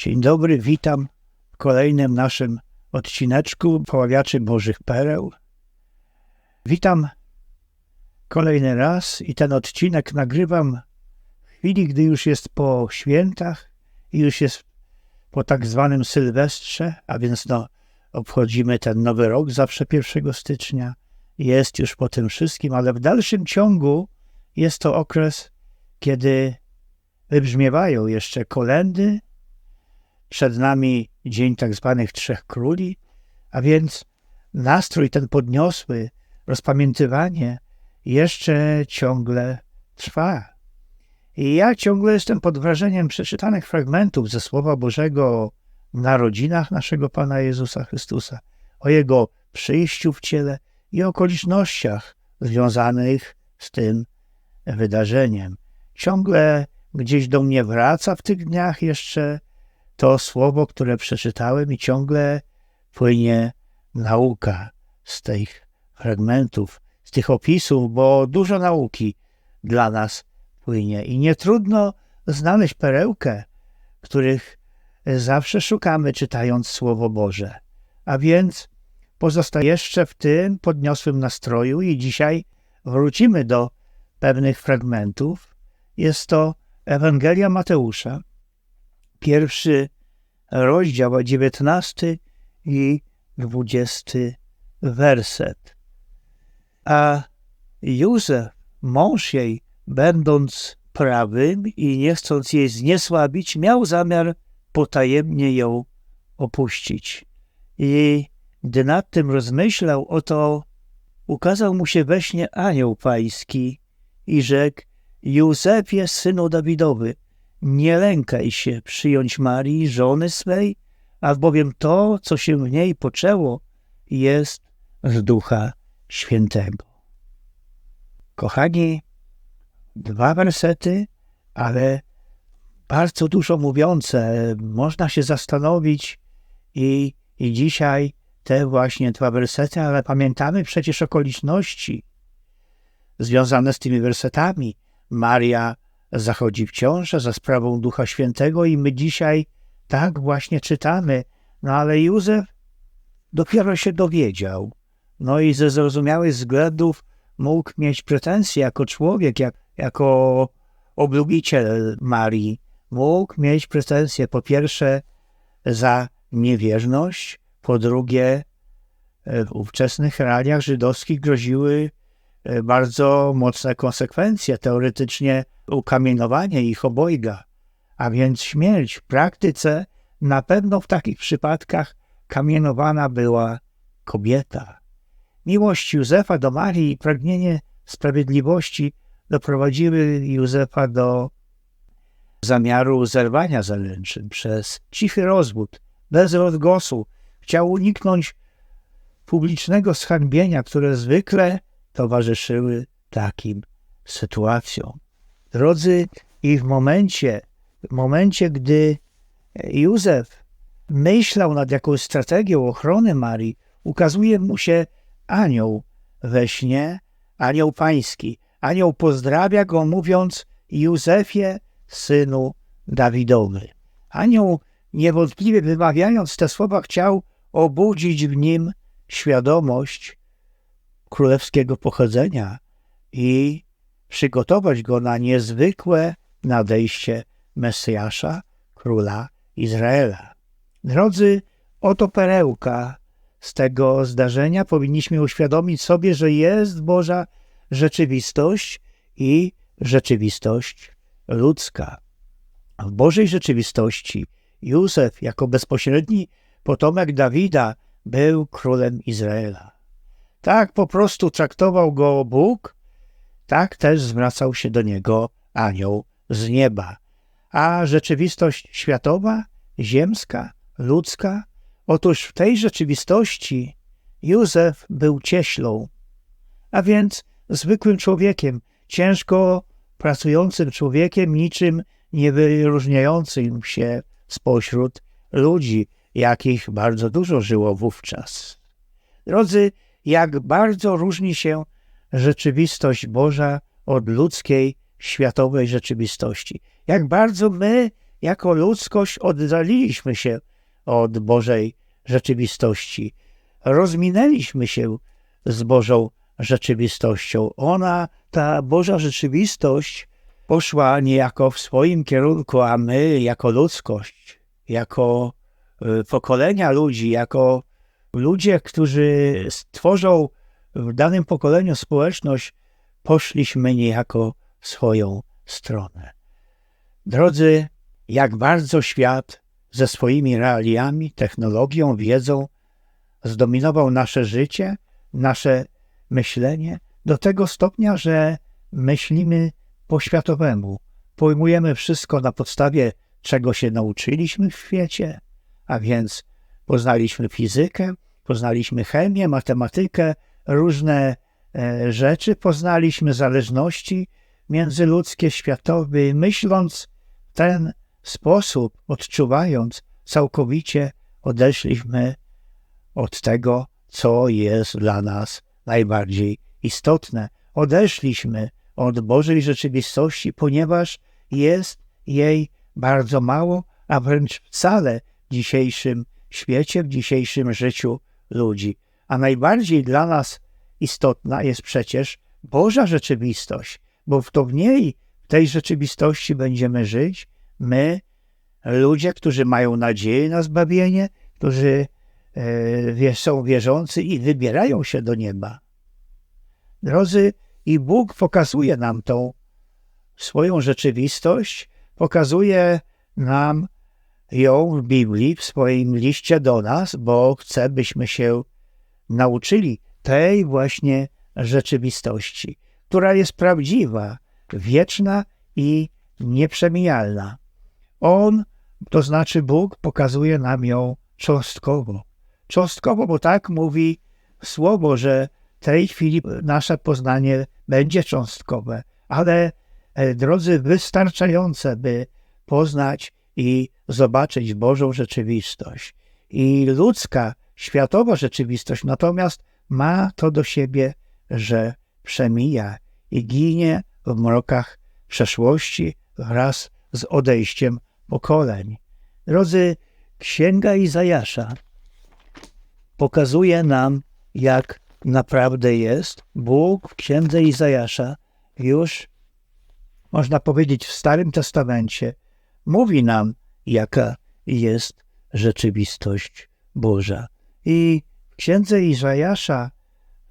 Dzień dobry, witam w kolejnym naszym odcineczku Poławiaczy Bożych Pereł. Witam kolejny raz i ten odcinek nagrywam w chwili, gdy już jest po świętach i już jest po tak zwanym Sylwestrze, a więc no, obchodzimy ten nowy rok zawsze 1 stycznia. Jest już po tym wszystkim, ale w dalszym ciągu jest to okres, kiedy wybrzmiewają jeszcze kolendy. Przed nami dzień tak zwanych Trzech Króli, a więc nastrój ten podniosły, rozpamiętywanie jeszcze ciągle trwa. I ja ciągle jestem pod wrażeniem przeczytanych fragmentów ze Słowa Bożego o narodzinach naszego Pana Jezusa Chrystusa, o Jego przyjściu w ciele i okolicznościach związanych z tym wydarzeniem. Ciągle gdzieś do mnie wraca w tych dniach jeszcze to słowo, które przeczytałem, i ciągle płynie nauka z tych fragmentów, z tych opisów, bo dużo nauki dla nas płynie. I nie trudno znaleźć perełkę, których zawsze szukamy, czytając Słowo Boże. A więc pozostaje jeszcze w tym podniosłym nastroju, i dzisiaj wrócimy do pewnych fragmentów. Jest to Ewangelia Mateusza, pierwszy rozdział, dziewiętnasty i dwudziesty werset. A Józef, mąż jej, będąc prawym i nie chcąc jej zniesłabić, miał zamiar potajemnie ją opuścić. I gdy nad tym rozmyślał, oto ukazał mu się we śnie anioł pański i rzekł, Józefie, synu Dawidowy, nie lękaj się przyjąć Marii, żony swej, albowiem to, co się w niej poczęło, jest z Ducha Świętego. Kochani, dwa wersety, ale bardzo dużo mówiące. Można się zastanowić i, i dzisiaj te właśnie dwa wersety, ale pamiętamy przecież okoliczności związane z tymi wersetami. Maria zachodzi w za sprawą Ducha Świętego i my dzisiaj tak właśnie czytamy. No ale Józef dopiero się dowiedział. No i ze zrozumiałych względów mógł mieć pretensje jako człowiek, jak, jako oblubiciel Marii. Mógł mieć pretensje po pierwsze za niewierność, po drugie w ówczesnych realiach żydowskich groziły bardzo mocne konsekwencje, teoretycznie ukamienowanie ich obojga, a więc śmierć. W praktyce na pewno w takich przypadkach kamienowana była kobieta. Miłość Józefa do Marii i pragnienie sprawiedliwości doprowadziły Józefa do zamiaru zerwania zaręczyn przez cichy rozwód, bez rozgłosu. Chciał uniknąć publicznego zhańbienia, które zwykle towarzyszyły takim sytuacjom. Drodzy, i w momencie, w momencie, gdy Józef myślał nad jakąś strategią ochrony Marii, ukazuje mu się anioł we śnie, anioł pański. Anioł pozdrawia go, mówiąc: Józefie, synu Dawidowy. Anioł, niewątpliwie wymawiając te słowa, chciał obudzić w nim świadomość królewskiego pochodzenia i przygotować go na niezwykłe nadejście Mesjasza, króla Izraela. Drodzy, oto perełka z tego zdarzenia. Powinniśmy uświadomić sobie, że jest Boża rzeczywistość i rzeczywistość ludzka. W Bożej rzeczywistości Józef, jako bezpośredni potomek Dawida, był królem Izraela. Tak po prostu traktował go Bóg, tak też zwracał się do niego anioł z nieba. A rzeczywistość światowa, ziemska, ludzka, otóż w tej rzeczywistości Józef był cieślą, a więc zwykłym człowiekiem, ciężko pracującym człowiekiem, niczym nie wyróżniającym się spośród ludzi, jakich bardzo dużo żyło wówczas. Drodzy, jak bardzo różni się rzeczywistość Boża od ludzkiej, światowej rzeczywistości. Jak bardzo my jako ludzkość oddaliliśmy się od Bożej rzeczywistości. Rozminęliśmy się z Bożą rzeczywistością. Ona, ta Boża rzeczywistość, poszła niejako w swoim kierunku, a my, jako ludzkość, jako y, pokolenia ludzi, jako ludzie, którzy stworzą w danym pokoleniu społeczność, poszliśmy niejako w swoją stronę. Drodzy, jak bardzo świat ze swoimi realiami, technologią, wiedzą zdominował nasze życie, nasze myślenie do tego stopnia, że myślimy po światowemu. Pojmujemy wszystko na podstawie, czego się nauczyliśmy w świecie, a więc poznaliśmy fizykę, poznaliśmy chemię, matematykę, różne e, rzeczy, poznaliśmy zależności międzyludzkie, światowe, myśląc w ten sposób, odczuwając, całkowicie odeszliśmy od tego, co jest dla nas najbardziej istotne. Odeszliśmy od Bożej rzeczywistości, ponieważ jest jej bardzo mało, a wręcz wcale w dzisiejszym świecie, w dzisiejszym życiu ludzi. A najbardziej dla nas istotna jest przecież Boża rzeczywistość, bo to w niej, w tej rzeczywistości będziemy żyć, my, ludzie, którzy mają nadzieję na zbawienie, którzy e, są wierzący i wybierają się do nieba. Drodzy, i Bóg pokazuje nam tą swoją rzeczywistość, pokazuje nam ją w Biblii, w swoim liście do nas, bo chce, byśmy się nauczyli tej właśnie rzeczywistości, która jest prawdziwa, wieczna i nieprzemijalna. On, to znaczy Bóg, pokazuje nam ją cząstkowo. Cząstkowo, bo tak mówi słowo, że w tej chwili nasze poznanie będzie cząstkowe, ale e, drodzy, wystarczające, by poznać i zobaczyć Bożą rzeczywistość. I ludzka, światowa rzeczywistość natomiast ma to do siebie, że przemija i ginie w mrokach przeszłości wraz z odejściem pokoleń. Drodzy, Księga Izajasza pokazuje nam, jak naprawdę jest. Bóg w Księdze Izajasza już, można powiedzieć, w Starym Testamencie mówi nam, jaka jest rzeczywistość Boża. I w Księdze Izajasza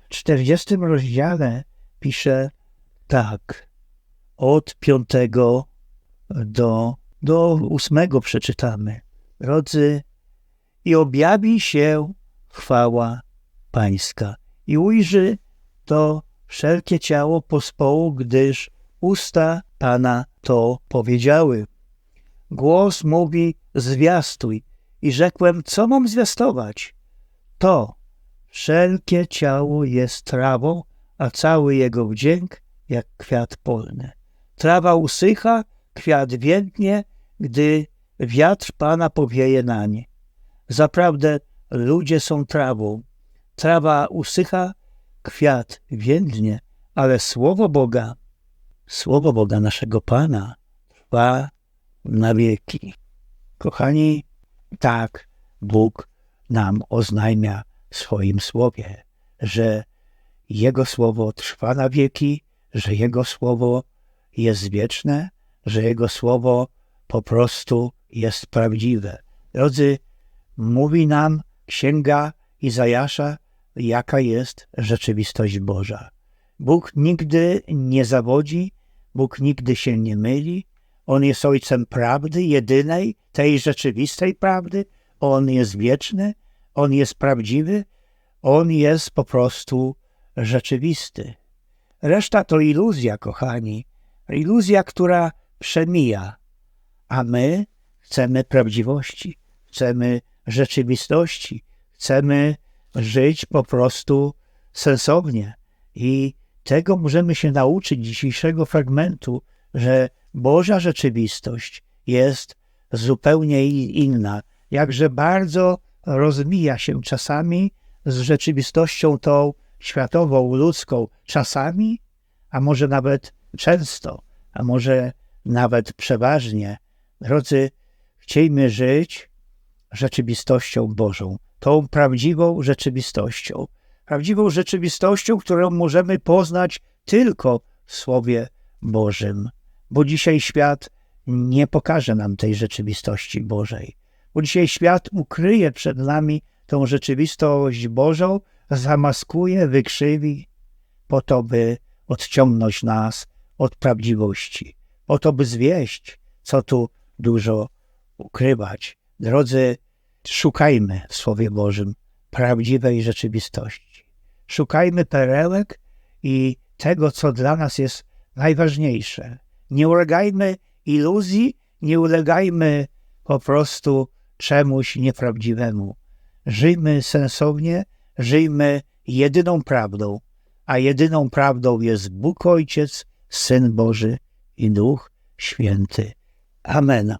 w 40 rozdziale pisze tak, od piątego do, do ósmego przeczytamy. Drodzy, i objawi się chwała Pańska i ujrzy to wszelkie ciało pospołu, gdyż usta Pana to powiedziały. Głos mówi, zwiastuj. I rzekłem, co mam zwiastować? To, wszelkie ciało jest trawą, a cały jego wdzięk jak kwiat polny. Trawa usycha, kwiat więdnie, gdy wiatr Pana powieje na nie. Zaprawdę ludzie są trawą. Trawa usycha, kwiat więdnie, ale słowo Boga, słowo Boga naszego Pana trwa na wieki. Kochani, tak Bóg nam oznajmia w swoim słowie, że Jego słowo trwa na wieki, że Jego słowo jest wieczne, że Jego słowo po prostu jest prawdziwe. Drodzy, mówi nam Księga Izajasza, jaka jest rzeczywistość Boża. Bóg nigdy nie zawodzi, Bóg nigdy się nie myli, On jest Ojcem prawdy, jedynej, tej rzeczywistej prawdy, On jest wieczny, On jest prawdziwy, On jest po prostu rzeczywisty. Reszta to iluzja, kochani, iluzja, która przemija, a my chcemy prawdziwości, chcemy rzeczywistości, chcemy żyć po prostu sensownie. I tego możemy się nauczyć dzisiejszego fragmentu, że Boża rzeczywistość jest zupełnie inna. Jakże bardzo rozmija się czasami z rzeczywistością tą światową, ludzką, czasami, a może nawet często, a może nawet przeważnie Drodzy, chciejmy żyć rzeczywistością Bożą, tą prawdziwą rzeczywistością. Prawdziwą rzeczywistością, którą możemy poznać tylko w Słowie Bożym. Bo dzisiaj świat nie pokaże nam tej rzeczywistości Bożej. Bo dzisiaj świat ukryje przed nami tą rzeczywistość Bożą, zamaskuje, wykrzywi, po to, by odciągnąć nas od prawdziwości, po to, by zwieść, co tu dużo ukrywać. Drodzy, szukajmy w Słowie Bożym prawdziwej rzeczywistości. Szukajmy perełek i tego, co dla nas jest najważniejsze. Nie ulegajmy iluzji, nie ulegajmy po prostu czemuś nieprawdziwemu. Żyjmy sensownie, żyjmy jedyną prawdą, a jedyną prawdą jest Bóg Ojciec, Syn Boży i Duch Święty. Amen.